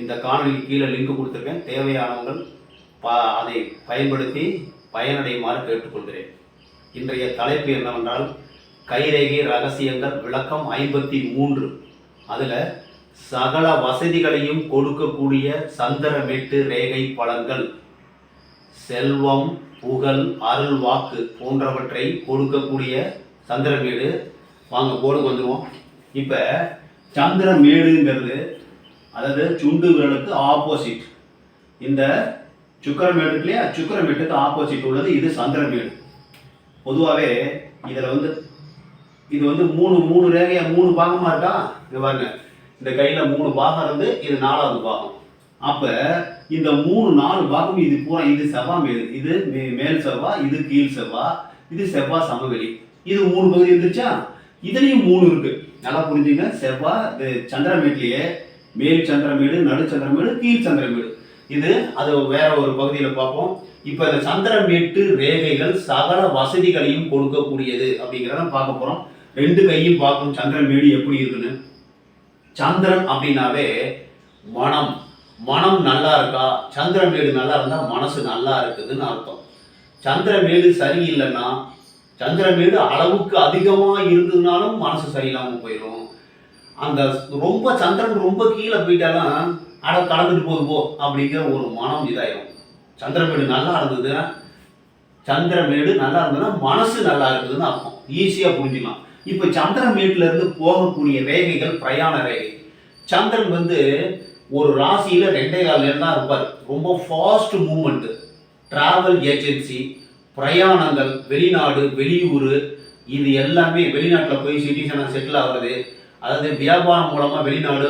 இந்த காணொலி கீழே லிங்க் கொடுத்துருக்கேன். தேவையானவங்கள் பா அதை பயன்படுத்தி பயனடையுமாறு கேட்டுக்கொள்கிறேன். இன்றைய தலைப்பு என்னவென்றால் கைரேகை ரகசியங்கள் விளக்கம் ஐம்பத்தி மூன்று. அதில் சகல வசதிகளையும் கொடுக்கக்கூடிய சந்திரமேட்டு ரேகை பலன்கள் செல்வம் புகழ் அருள் வாக்கு போன்றவற்றை கொடுக்கக்கூடிய சந்திரமேடு. வாங்க போர்டுக்கு வந்துடுவோம் இப்போ சந்திரமேடுங்கிறது அதாவது சுண்டு விரலுக்கு ஆப்போசிட் இந்த சுக்கரமேடு இருக்கு இல்லையா? சுக்கரமேட்டுக்கு ஆப்போசிட் உள்ளது. இது சந்திரமேடு பொதுவாகவே இதில் வந்து இது வந்து மூணு மூணு ரேகையாக மூணு பாகமாக இருக்கா? இது பாருங்க. இந்த கையில் மூணு பாகம் இருந்து இது நாலாவது பாகம். அப்போ இந்த மூணு நாலு பாகம் இது பூரா இது செவ்வா மேல். இது மே- மேல் செவ்வா இது கீழ் செவ்வா இது செவ்வா சமவெளி. இது மூணு பகுதி இருந்துச்சா? இதுலேயும் மூணு இருக்கு. நல்லா புரிஞ்சுங்க. செவ்வா இது சந்திரமேட்லேயே மேல் சந்திரமேடு நடுச்சந்திரமேடு கீழ் சந்திரமேடு இது அது வேற ஒரு பகுதியில் பார்ப்போம். இப்போ இந்த சந்திரமேட்டு ரேகைகள் சகல வசதிகளையும் கொடுக்கக்கூடியது அப்படிங்கிறத பார்க்க போகிறோம் ரெண்டு கையும் பார்க்கும் சந்திரமேடு எப்படி இருக்குன்னு. சந்திரன் அப்படின்னாவே மனம் மனம் நல்லா இருக்கா? சந்திரமேடு நல்லா இருந்தால் மனசு நல்லா இருக்குதுன்னு அர்த்தம். சந்திரமேடு சரியில்லைன்னா சந்திரமேடு அளவுக்கு அதிகமாக இருந்ததுனாலும் மனசு சரியில்லாமல் போயிடும். அந்த ரொம்ப சந்திரன் ரொம்ப கீழே போயிட்டாலும் அட கடந்துட்டு போகுது போ அப்படிங்கிற ஒரு மனம் இதாயிடும் சந்திரமேடு நல்லா இருந்ததுன்னா சந்திரமேடு நல்லா இருந்ததுன்னா மனசு நல்லா இருக்குதுன்னு அர்த்தம். ஈஸியாக புரிஞ்சுக்கலாம். இப்போ சந்திரமேட்டுல இருந்து போகக்கூடிய ரேகைகள் பிரயாண ரேகை. சந்திரன் வந்து ஒரு ராசியில் ரெண்டே கால் தான் இருப்பார். ரொம்ப ஃபாஸ்ட் மூமெண்ட்டு ட்ராவல் ஏஜென்சி பிரயாணங்கள் வெளிநாடு வெளியூர் இது எல்லாமே வெளிநாட்டில் போய் சிட்டிசனாக செட்டில் ஆகுறது அதாவது வியாபாரம் மூலமாக வெளிநாடு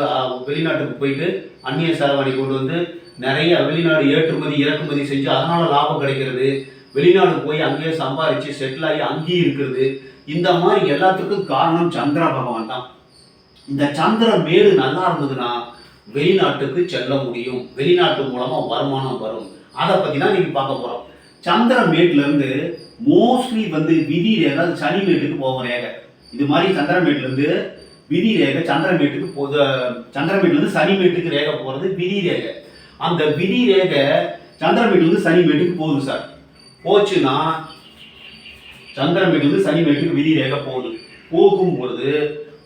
வெளிநாட்டுக்கு போயிட்டு அந்நிய செலவாணி கொண்டு வந்து நிறைய வெளிநாடு ஏற்றுமதி இறக்குமதி செஞ்சு அதனால் லாபம் கிடைக்கிறது. வெளிநாடு போய் அங்கேயே சம்பாரித்து செட்டில் ஆகி அங்கேயே இருக்கிறது. இந்த மாதிரி எல்லாத்துக்கும் காரணம் சந்திர பகவான் தான். இந்த சந்திர மேடு நல்லா இருந்ததுன்னா வெளிநாட்டுக்கு செல்ல முடியும். வெளிநாட்டு மூலமாக வருமானம் வரும். அதை பற்றி தான் நீங்கள் பார்க்க போகிறோம் சந்திர மேட்லேருந்து மோஸ்ட்லி வந்து விதி ரேகை சனி மேட்டுக்கு போகும் ரேகை இது மாதிரி சந்திர மேட்லேருந்து விதி ரேகை சந்திர மேட்டுக்கு போது சந்திர மேட்ல சனி ரேகை போகிறது விதி ரேகை. அந்த விதி ரேகை சந்திர சனிமேட்டுக்கு சனி போகுது சார். போச்சுன்னா சந்திரமேட்டிலிருந்து சனிமேட்டுக்கு விதி ரேகை போகுது. போகும் பொழுது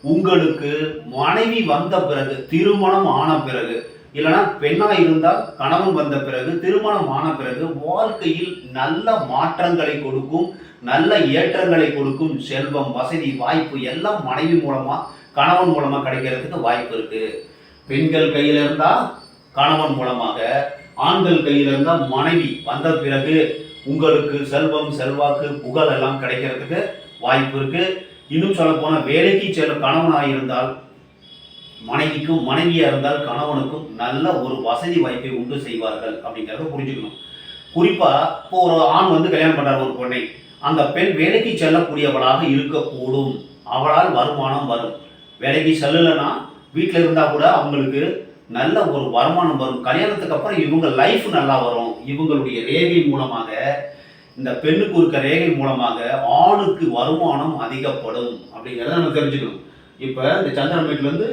உங்களுக்கு மனைவி வந்த பிறகு திருமணம் ஆன பிறகு இல்லைன்னா பெண்ணா இருந்தால் கணவன் வந்த பிறகு திருமணம் ஆன பிறகு வாழ்க்கையில் நல்ல மாற்றங்களை கொடுக்கும் நல்ல ஏற்றங்களை கொடுக்கும் செல்வம் வசதி வாய்ப்பு எல்லாம் மனைவி மூலமாக கணவன் மூலமாக கிடைக்கிறதுக்கு வாய்ப்பு இருக்கு. பெண்கள் கையில இருந்தால் கணவன் மூலமாக ஆண்கள் கையில இருந்தால் மனைவி வந்த பிறகு உங்களுக்கு செல்வம் செல்வாக்கு புகழ் எல்லாம் கிடைக்கிறதுக்கு வாய்ப்பு இருக்கு. இன்னும் சொல்ல போனால் வேலைக்கு செல்ல கணவனாக இருந்தால் மனைவிக்கும் மனைவியாக இருந்தால் கணவனுக்கும் நல்ல ஒரு வசதி வாய்ப்பை உண்டு செய்வார்கள் அப்படிங்கிறத புரிஞ்சுக்கணும். குறிப்பாக இப்போ ஒரு ஆண் வந்து கல்யாணம் பண்ணுறாரு ஒரு பொண்ணை. அந்த பெண் வேலைக்கு செல்லக்கூடியவளாக இருக்கக்கூடும். அவளால் வருமானம் வரும். வேலைக்கு செல்லலைன்னா வீட்டில் இருந்தால் கூட அவங்களுக்கு நல்ல ஒரு வருமானம் வரும். கல்யாணத்துக்கு அப்புறம் இவங்க லைஃப் நல்லா வரும். இவங்களுடைய ரேகை மூலமாக இந்த பெண்ணுக்கு இருக்க ரேகை மூலமாக ஆணுக்கு வருமானம் அதிகப்படும். அப்படிங்கிறத நம்ம தெரிஞ்சுக்கணும். இப்போ இந்த சந்திரமேட்லேருந்து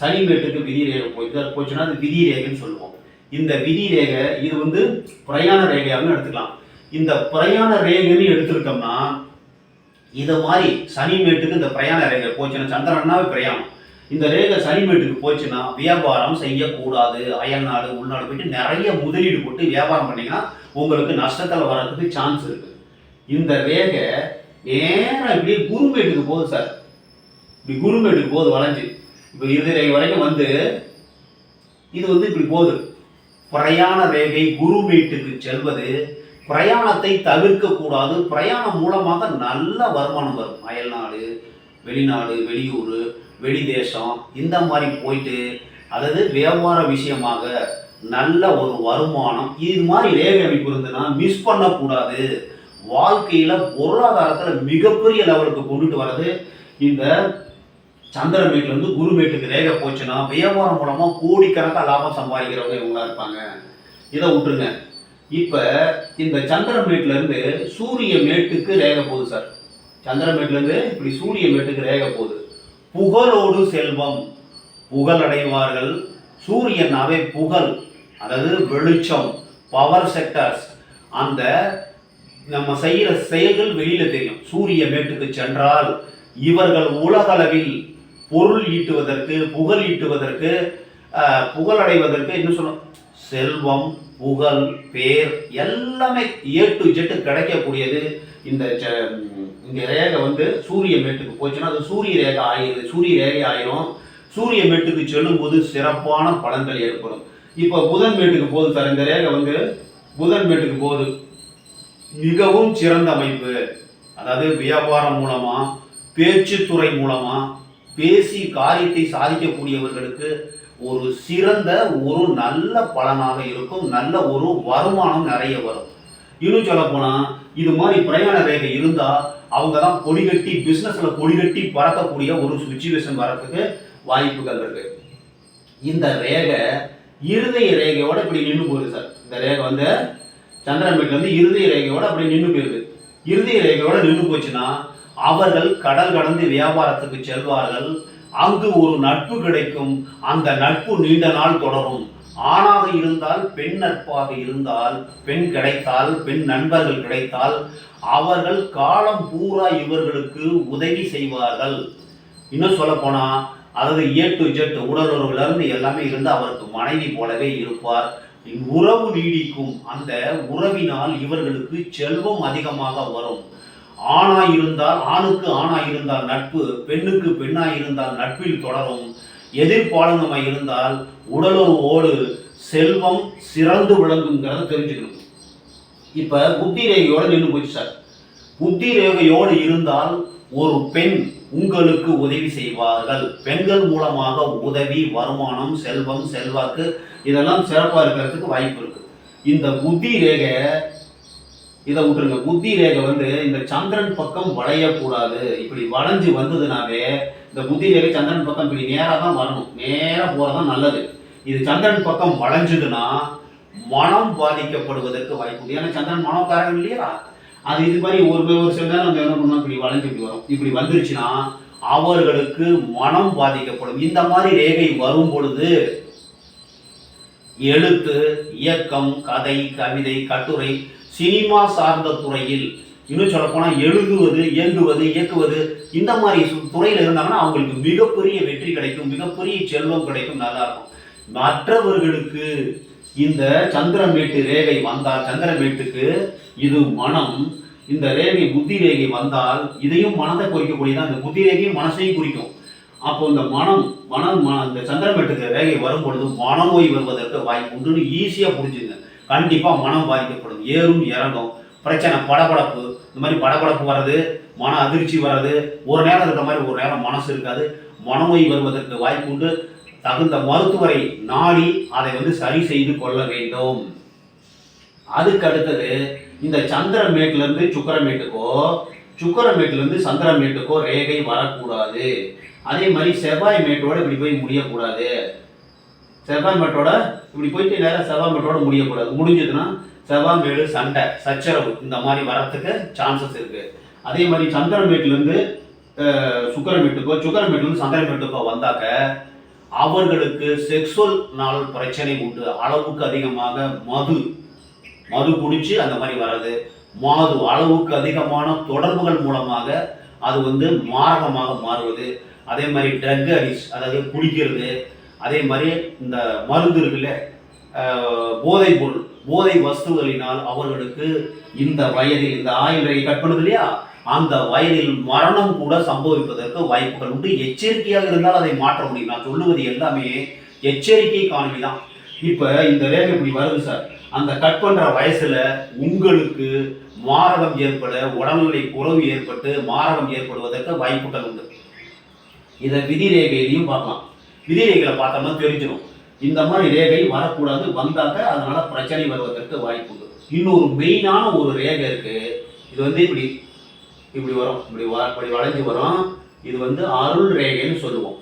சனிமேட்டுக்கு விதி ரேகை போய் போச்சுன்னா அது விதி ரேகைன்னு சொல்லுவோம். இந்த விதி ரேகை இது வந்து பிரயாண ரேகையாகவும் எடுத்துக்கலாம். இந்த பிரயாண ரேகைன்னு எடுத்துக்கிட்டோம்னா இதை மாதிரி சனிமேட்டுக்கு இந்த பிரயாண ரேகை போச்சுன்னா சந்திரனாவே பிரயாணம். இந்த ரேகை சனிமேட்டுக்கு போச்சுன்னா வியாபாரம் செய்யக்கூடாது. அயல்நாடு உள்நாடு போயிட்டு நிறைய முதலீடு போட்டு வியாபாரம் பண்ணிங்கன்னா உங்களுக்கு நஷ்டத்தில் வர்றதுக்கு சான்ஸ் இருக்கு. இந்த ரேகை நேரம் இப்படி குருமேட்டுக்கு போகுது சார். இப்படி குருமேட்டுக்கு போகுது வளைஞ்சு. இப்போ இறுதி ரேகை வரைக்கும் வந்து இது வந்து இப்படி போகுது. பிரயாண ரேகை குருமேட்டுக்கு செல்வது பிரயாணத்தை தவிர்க்கக்கூடாது பிரயாணம் மூலமாக நல்ல வருமானம் வரும். அயல்நாடு வெளிநாடு வெளியூர் வெளி தேசம் இந்த மாதிரி போயிட்டு அதாவது வியாபார விஷயமாக நல்ல ஒரு வருமானம் இது மாதிரி வேக அமைப்பு இருந்ததுன்னா மிஸ் பண்ணக்கூடாது. வாழ்க்கையில் பொருளாதாரத்தில் மிகப்பெரிய லெவலுக்கு கொண்டுட்டு வர்றது இந்த சந்திரமேட்ல குரு குருமேட்டுக்கு ரேகை போச்சுன்னா வியாபாரம் மூலமாக கோடிக்கணக்காக லாபம் சம்பாதிக்கிறவங்க இவங்களா இருப்பாங்க. இதை விட்டுருங்க. இப்போ இந்த சந்திரமேட்லேருந்து சூரிய மேட்டுக்கு ரேக போகுது சார். சந்திரமேட்லேருந்து இப்படி சூரிய மேட்டுக்கு ரேக போகுது. புகழோடு செல்வம். புகழடைவார்கள் சூரியன் சூரியனாவே புகழ் அதாவது வெளிச்சம் பவர் செக்டர்ஸ் அந்த நம்ம செய்கிற செயல்கள் வெளியில் தெரியும். சூரிய மேட்டுக்கு சென்றால் இவர்கள் உலகளவில் பொருள் ஈட்டுவதற்கு புகழ் ஈட்டுவதற்கு புகழடைவதற்கு என்ன சொல்லணும் செல்வம் புகழ் பேர் எல்லாமே ஏ டு ஜெட்டு கிடைக்கக்கூடியது. இந்த ச- ரேகை வந்து சூரிய மேட்டுக்கு போச்சுன்னா அது சூரிய ரேகை ஆயிடுது சூரிய ரேகை ஆயிரும். சூரிய மேட்டுக்கு செல்லும் போது சிறப்பான பலன்கள் ஏற்படும். இப்போ புதன் மேட்டுக்கு போகுது சார். இந்த ரேகை வந்து புதன் மேட்டுக்கு போகுது. மிகவும் சிறந்த அமைப்பு. அதாவது வியாபாரம் மூலமாக பேச்சுத்துறை மூலமாக பேசி காரியத்தை சாதிக்கக்கூடியவர்களுக்கு ஒரு சிறந்த ஒரு நல்ல பலனாக இருக்கும் நல்ல ஒரு வருமானம் நிறைய வரும். இன்னும் சொல்ல போனா இது மாதிரி பிரயாண ரேகை இருந்தா அவங்க தான் கொடிகட்டி பிசினஸ்ல கொடிகட்டி பறக்கக்கூடிய ஒரு சுச்சுவேஷன் வரத்துக்கு வாய்ப்புகள் இருக்கு. இந்த ரேகை இருதய ரேகையோட இப்படி நின்று போகுது சார். இந்த ரேகை வந்து சந்திரன் வீட்டுல வந்து இருதய ரேகையோட அப்படி நின்று போயிருது. இருதய ரேகையோட நின்று போச்சுன்னா அவர்கள் கடல் கடந்து வியாபாரத்துக்கு செல்வார்கள். அங்கு ஒரு நட்பு கிடைக்கும். அந்த நட்பு நீண்ட நாள் தொடரும். ஆணாக இருந்தால் பெண் நட்பாக இருந்தால் பெண் கிடைத்தால் பெண் நண்பர்கள் கிடைத்தால் அவர்கள் காலம் பூரா இவர்களுக்கு உதவி செய்வார்கள். இன்னும் சொல்ல போனா அதாவது ஏ டு ஜெட் உடலுறவுலேருந்து எல்லாமே இருந்து அவருக்கு மனைவி போலவே இருப்பார். உறவு நீடிக்கும். அந்த உறவினால் இவர்களுக்கு செல்வம் அதிகமாக வரும். ஆணாய் இருந்தால் ஆணுக்கு ஆணாய் இருந்தால் நட்பு பெண்ணுக்கு பெண்ணாய் இருந்தால் நட்பில் தொடரும். எதிர்பாலனமாய் இருந்தால் உடலுறவோடு செல்வம் சிறந்து விளங்குங்கிறத தெரிஞ்சுக்கணும். இப்ப புத்தி ரேகையோடு நின்று போச்சு சார். புத்தி ரேகையோடு இருந்தால் ஒரு பெண் உங்களுக்கு உதவி செய்வார்கள். பெண்கள் மூலமாக உதவி வருமானம் செல்வம் செல்வாக்கு இதெல்லாம் சிறப்பாக இருக்கிறதுக்கு வாய்ப்பு இருக்கு. இந்த புத்தி ரேகை இதை விட்டுருங்க. புத்தி ரேகை வந்து இந்த சந்திரன் பக்கம் வளையக்கூடாது. இப்படி வளைஞ்சு வந்ததுனாவே இந்த புத்தி ரேகை சந்திரன் பக்கம் இப்படி நேராக தான் வரணும். நேராக போறதான் நல்லது. இது சந்திரன் பக்கம் வளைஞ்சதுன்னா மனம் பாதிக்கப்படுவதற்கு வாய்ப்பு உண்டு. ஏன்னா சந்திரன் மனோக்காரன் இல்லையா? அது இது மாதிரி ஒரு ஒரு சில நேரம் நம்ம என்ன பண்ணோம் இப்படி வளைஞ்சு இப்படி வரும். இப்படி வந்துருச்சுன்னா அவர்களுக்கு மனம் பாதிக்கப்படும். இந்த மாதிரி ரேகை வரும் பொழுது எழுத்து இயக்கம் கதை கவிதை கட்டுரை சினிமா சார்ந்த துறையில் இன்னும் சொல்லப்போனால் எழுதுவது இயங்குவது இயக்குவது இந்த மாதிரி துறையில் இருந்தாங்கன்னா அவங்களுக்கு மிகப்பெரிய வெற்றி கிடைக்கும் மிகப்பெரிய செல்வம் கிடைக்கும் நல்லா இருக்கும். மற்றவர்களுக்கு இந்த சந்திரமேட்டு ரேகை வந்தால் சந்திரமேட்டுக்கு இது மனம் இந்த ரேகை புத்தி ரேகை வந்தால் இதையும் மனதை குறிக்கக்கூடியதான் இந்த புத்தி ரேகையும் மனசையும் குறிக்கும். அப்போ இந்த மனம் மனம் மன இந்த சந்திரமேட்டுக்கு ரேகை வரும் பொழுது மனநோய் வருவதற்கு வாய்ப்பு உண்டுன்னு ஈஸியாக புரிஞ்சுங்க. கண்டிப்பாக மனம் பாதிக்கப்படும். ஏறும் இறங்கும். பிரச்சனை படபடப்பு. இந்த மாதிரி படபடப்பு வர்றது மன அதிர்ச்சி வர்றது ஒரு நேரம் இருக்கிற மாதிரி ஒரு நேரம் மனசு இருக்காது. மனநோய் வருவதற்கு வாய்ப்பு உண்டு. தகுந்த மருத்துவரை நாடி அதை வந்து சரி செய்து கொள்ள வேண்டும். அதுக்கு அடுத்தது இந்த சந்திரமேட்ல இருந்து சுக்கரமேட்டுக்கோ சுக்கரமேட்லேருந்து சந்திரமேட்டுக்கோ ரேகை வரக்கூடாது. அதே மாதிரி செவ்வாய் மேட்டோட இப்படி போய் முடியக்கூடாது. செவ்வாய் மேட்டோட இப்படி போயிட்டு நேரம் செவ்வாய் மேட்டோட முடியக்கூடாது. முடிஞ்சதுன்னா செவ்வாய்மேடு சண்டை சச்சரவு இந்த மாதிரி வரத்துக்கு சான்சஸ் இருக்குது அதே மாதிரி சந்திரமேட்ல சுக்கரமேட்டுக்கோ அஹ், சந்திரமேட்டுக்கோ வந்தாக்க அவர்களுக்கு செக்ஸுவல் நாள் பிரச்சனை உண்டு. அளவுக்கு அதிகமாக மது மது குடிச்சு அந்த மாதிரி வர்றது. மாது அளவுக்கு அதிகமான தொடர்புகள் மூலமாக அது வந்து மாரகமாக மாறுவது. அதே மாதிரி ட்ரக் அடிஸ் அதாவது குடிக்கிறது அதே மாதிரி இந்த மருந்து இருக்குல்ல போதை பொருள் போதை வஸ்துகளினால் அவர்களுக்கு இந்த வயதில் இந்த ஆயுள் கட் பண்ணுது இல்லையா? அந்த வயதில் மரணம் கூட சம்பவிப்பதற்கு வாய்ப்புகள் உண்டு. எச்சரிக்கையாக இருந்தால் அதை மாற்ற முடியும். நான் சொல்லுவது எல்லாமே எச்சரிக்கை காணொலி தான். இப்போ இந்த ரேகை இப்படி வருது சார். அந்த கட் பண்ணுற வயசில் உங்களுக்கு மாரகம் ஏற்பட உடல்நிலை குறைவு ஏற்பட்டு மாரகம் ஏற்படுவதற்கு வாய்ப்புகள் உண்டு. இதை விதி ரேகையிலையும் பார்க்கலாம். விதி பார்த்தோம்னா தெரிஞ்சிடும் இந்த மாதிரி ரேகை வரக்கூடாது வந்தாக்க அதனால பிரச்சனை வருவதற்கு வாய்ப்பு உண்டு. இன்னொரு மெயினான ஒரு ரேகை இருக்கு. இது வந்து இப்படி இப்படி வரும். இப்படி வ- இப்படி வளைஞ்சு வரும். இது வந்து அருள் ரேகைன்னு சொல்லுவோம்.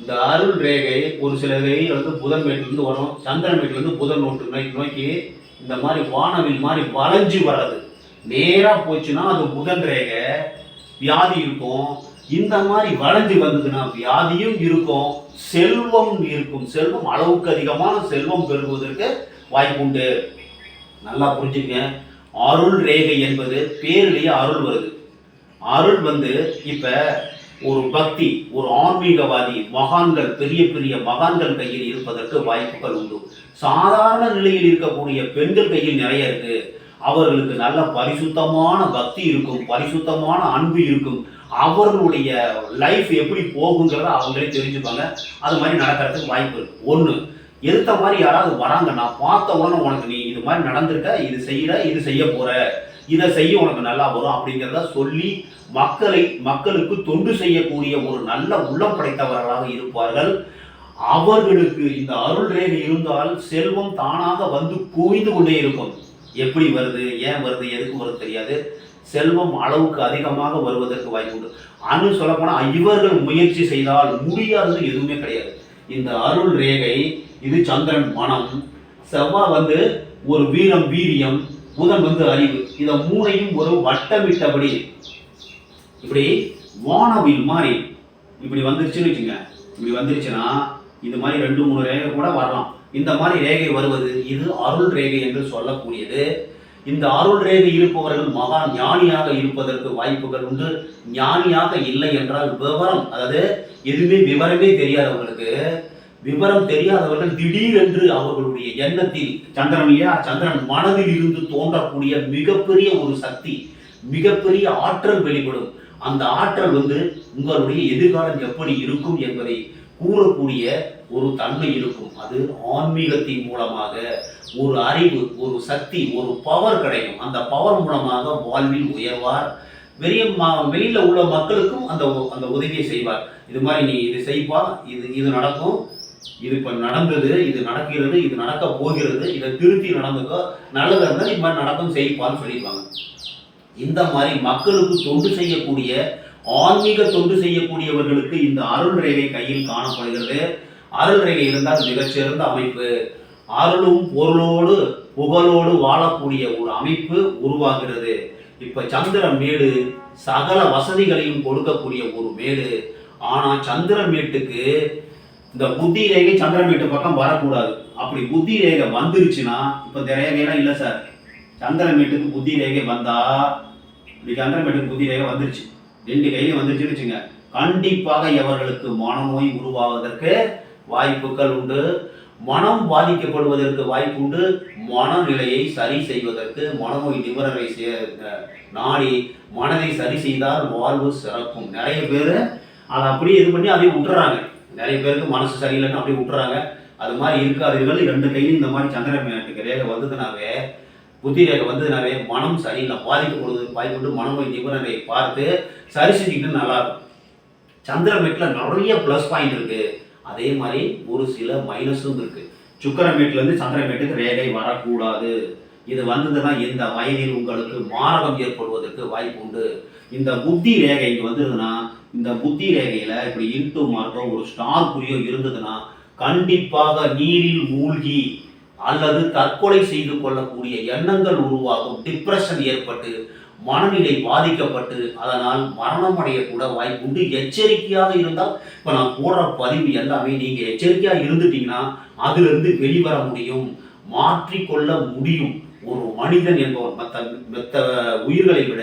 இந்த அருள் ரேகை ஒரு சில ரேகை வந்து புதன் மேட்டிலிருந்து வரும். சந்திரன் மேட்டிலிருந்து புதன் நோட்டு நோக்கி நோக்கி இந்த மாதிரி வானவில் மாதிரி வளைஞ்சு வர்றது. நேராக போச்சுன்னா அது புதன் ரேகை. வியாதி இருக்கும். இந்த மாதிரி வளைஞ்சு வந்ததுன்னா வியாதியும் இருக்கும் செல்வம் இருக்கும். செல்வம் அளவுக்கு அதிகமான செல்வம் பெறுவதற்கு வாய்ப்புண்டு நல்லா புரிஞ்சுக்கங்க அருள் ரேகை என்பது பேரிலேயே அருள் வருது. அருள் வந்து இப்போ ஒரு பக்தி ஒரு ஆன்மீகவாதி மகான்கள் பெரிய பெரிய மகான்கள் கையில் இருப்பதற்கு வாய்ப்புகள் உண்டு. சாதாரண நிலையில் இருக்கக்கூடிய பெண்கள் கையில் நிறைய இருக்கு. அவர்களுக்கு நல்ல பரிசுத்தமான பக்தி இருக்கும் பரிசுத்தமான அன்பு இருக்கும். அவர்களுடைய லைஃப் எப்படி போகுங்கிறத அவங்களே தெரிஞ்சுப்பாங்க. அது மாதிரி நடக்கிறதுக்கு வாய்ப்பு இருக்கு. ஒன்று எடுத்த மாதிரி யாராவது வராங்க நான் பார்த்த உடனே உனக்கு நீ இது மாதிரி நடந்திருக்க இது செய்யற இது செய்ய போற இதை செய்ய உனக்கு நல்லா வரும் அப்படிங்கிறத சொல்லி மக்களை மக்களுக்கு தொண்டு செய்யக்கூடிய ஒரு நல்ல உள்ளம் படைத்தவர்களாக இருப்பார்கள். அவர்களுக்கு இந்த அருள் ரேகை இருந்தால் செல்வம் தானாக வந்து குவிந்து கொண்டே இருக்கும். எப்படி வருது ஏன் வருது எதுக்கு வருது தெரியாது. செல்வம் அளவுக்கு அதிகமாக வருவதற்கு வாய்ப்பு உண்டு. அனு சொல்லப்போனால் இவர்கள் முயற்சி செய்தால் முடியாதது எதுவுமே கிடையாது. இந்த அருள் ரேகை இது சந்திரன் மனம். செவ்வாய் வந்து ஒரு வீரம் வீரியம் புதன் வந்து அறிவு. இதை மூணையும் ஒரு வட்டமிட்டபடி இப்படி வானவில் மாதிரி இப்படி வந்துருச்சுன்னு வச்சுங்க. இப்படி வந்துருச்சுன்னா இந்த மாதிரி ரெண்டு மூணு ரேகை கூட வரலாம். இந்த மாதிரி ரேகை வருவது இது அருள் ரேகை என்று சொல்லக்கூடியது. இந்த அருள் ரேகை இருப்பவர்கள் மகா ஞானியாக இருப்பதற்கு வாய்ப்புகள் உண்டு. ஞானியாக இல்லை என்றால் விவரம் அதாவது எதுவுமே விவரமே தெரியாதவங்களுக்கு விவரம் தெரியாதவர்கள் திடீரென்று அவர்களுடைய எண்ணத்தில் சந்திரனையா சந்திரன் மனதில் இருந்து தோன்றக்கூடிய மிகப்பெரிய ஒரு சக்தி மிகப்பெரிய ஆற்றல் வெளிப்படும். அந்த ஆற்றல் வந்து உங்களுடைய எதிர்காலம் எப்படி இருக்கும் என்பதை கூறக்கூடிய ஒரு தன்மை இருக்கும். அது ஆன்மீகத்தின் மூலமாக ஒரு அறிவு ஒரு சக்தி ஒரு பவர் கிடைக்கும். அந்த பவர் மூலமாக வாழ்வில் உயர்வார். வெளிய வெளியில் உள்ள மக்களுக்கும் அந்த அந்த உதவியை செய்வார். இது மாதிரி நீ இது செய்ப்பா இது இது நடக்கும். இது இப்போ நடந்தது இது நடக்கிறது இது நடக்க போகிறது இதை திருத்தி நடந்துக்கோ. நல்லதாக இருந்தால் இது மாதிரி நடக்கும் செய்ப்பான்னு சொல்லியிருப்பாங்க. இந்த மாதிரி மக்களுக்கு தொண்டு செய்யக்கூடிய ஆன்மீக தொண்டு செய்யக்கூடியவர்களுக்கு இந்த அருள் ரேகை கையில் காணப்படுகிறது. அருள் ரேகை இருந்தால் மிகச்சிறந்த அமைப்பு. அருளும் பொருளோடு புகழோடு வாழக்கூடிய ஒரு அமைப்பு உருவாகிறது. இப்ப சந்திர மேடு சகல வசதிகளையும் கொடுக்கக்கூடிய ஒரு மேடு. ஆனா சந்திர மேட்டுக்கு இந்த புத்தி ரேகை சந்திரமேட்டு பக்கம் வரக்கூடாது. அப்படி புத்தி ரேகை வந்துருச்சுன்னா இப்போ இந்த ரேகையெல்லாம் இல்லை சார். சந்திரமேட்டுக்கு புத்தி ரேகை வந்தா இப்படி சந்திரமேட்டுக்கு புத்தி ரேகை வந்துருச்சு. ரெண்டு கையிலையும் வந்துருச்சுன்னு வச்சுங்க. கண்டிப்பாக இவர்களுக்கு மனநோய் உருவாவதற்கு வாய்ப்புகள் உண்டு. மனம் பாதிக்கப்படுவதற்கு வாய்ப்பு உண்டு மனநிலையை சரி செய்வதற்கு மனநோய் நிபுணரை நாடி மனதை சரி செய்தால் வாழ்வு சிறக்கும். நிறைய பேர் அதை அப்படியே இது பண்ணி அப்படியே விட்டுறாங்க நிறைய பேருக்கு மனசு சரியில்லைன்னு அப்படியே விட்டுறாங்க அது மாதிரி இருக்காதீர்கள். ரெண்டு கையிலும் இந்த மாதிரி சந்திரமேட்டுக்கு ரேகை வந்ததுனாவே புத்தி ரேகை வந்ததுனாவே மனம் சரியில்லை. பாதிக்கப்படுவது வாய்ப்பு உண்டு மனநோய் நிபுணரை பார்த்து சரி செஞ்சுக்கிட்டு நல்லா இருக்கும். சந்திரமேட்டில் நிறைய ப்ளஸ் பாயிண்ட் இருக்குது அதே மாதிரி ஒரு சில மைனஸும் இருக்கு. சுக்கரமேட்லேருந்து சந்திரமேட்டுக்கு ரேகை வரக்கூடாது. இது வந்ததுன்னா இந்த வயதில் உங்களுக்கு மாரகம் ஏற்படுவதற்கு வாய்ப்பு உண்டு. இந்த புத்தி ரேகை இங்கே வந்ததுன்னா இந்த புத்தி ரேகையில இப்படி இன்ட்டு மார்க்கோ ஒரு ஸ்டார் குறியோ இருந்ததுன்னா கண்டிப்பாக நீரில் மூழ்கி அல்லது தற்கொலை செய்து கொள்ளக்கூடிய எண்ணங்கள் உருவாகும். டிப்ரெஷன் ஏற்பட்டு மனநிலை பாதிக்கப்பட்டு அதனால் மரணம் அடையக்கூட வாய்ப்பு உண்டு எச்சரிக்கையாக இருந்தால் இப்போ நான் போடுற பதிவு எல்லாமே நீங்கள் எச்சரிக்கையாக இருந்துட்டீங்கன்னா அதிலிருந்து வெளிவர முடியும். மாற்றிக்கொள்ள முடியும். ஒரு மனிதன் என்பவர் மற்ற மற்ற உயிர்களை விட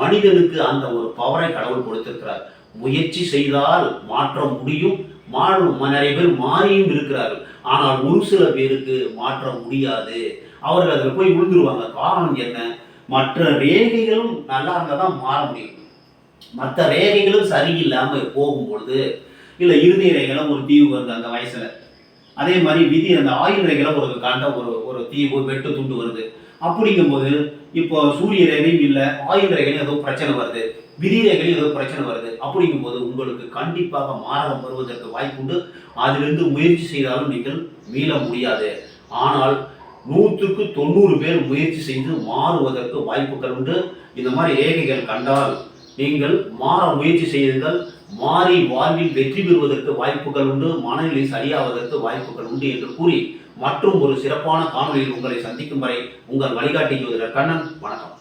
மனிதனுக்கு அந்த ஒரு பவரை கடவுள் கொடுத்திருக்கிறார். முயற்சி செய்தால் மாற்ற முடியும். மாறும் நிறைய பேர் மாறியும் இருக்கிறார்கள். ஆனால் ஒரு சில பேருக்கு மாற்ற முடியாது. அவர்கள் அதில் போய் விழுந்துருவாங்க காரணம் என்ன? மற்ற ரேகைகளும் நல்லா இருந்தால் தான் மாற முடியும். மற்ற ரேகைகளும் சரியில்லாமல் போகும்பொழுது இல்லை இறுதி ரேகைகளும் ஒரு தீவு வருது அந்த வயசில். அதே மாதிரி விதி அந்த ஆயுள் ரேகைகளும் ஒரு கண்ட ஒரு ஒரு தீவு வெட்டு துண்டு வருது. அப்படிங்கும்போது இப்போ சூரிய ரேகையும் இல்லை ஆயுள் ரேகையும் ஏதோ பிரச்சனை வருது. விதி ரேகையும் ஏதோ பிரச்சனை வருது. அப்படிங்கும்போது உங்களுக்கு கண்டிப்பாக மாரகம் வருவதற்கு வாய்ப்புண்டு. அதிலிருந்து முயற்சி செய்தாலும் நீங்கள் மீள முடியாது. ஆனால் நூற்றுக்கு தொண்ணூறு பேர் முயற்சி செய்து மாறுவதற்கு வாய்ப்புகள் உண்டு. இந்த மாதிரி ரேகைகள் கண்டால் நீங்கள் மாற முயற்சி செய்யுங்கள். மாறி வாழ்வில் வெற்றி பெறுவதற்கு வாய்ப்புகள் உண்டு. மனநிலை சரியாவதற்கு வாய்ப்புகள் உண்டு என்று கூறி மற்றும் ஒரு சிறப்பான காணொலியில் உங்களை சந்திக்கும் வரை உங்கள் வழிகாட்டி ஜோதிடர் கண்ணன். வணக்கம்.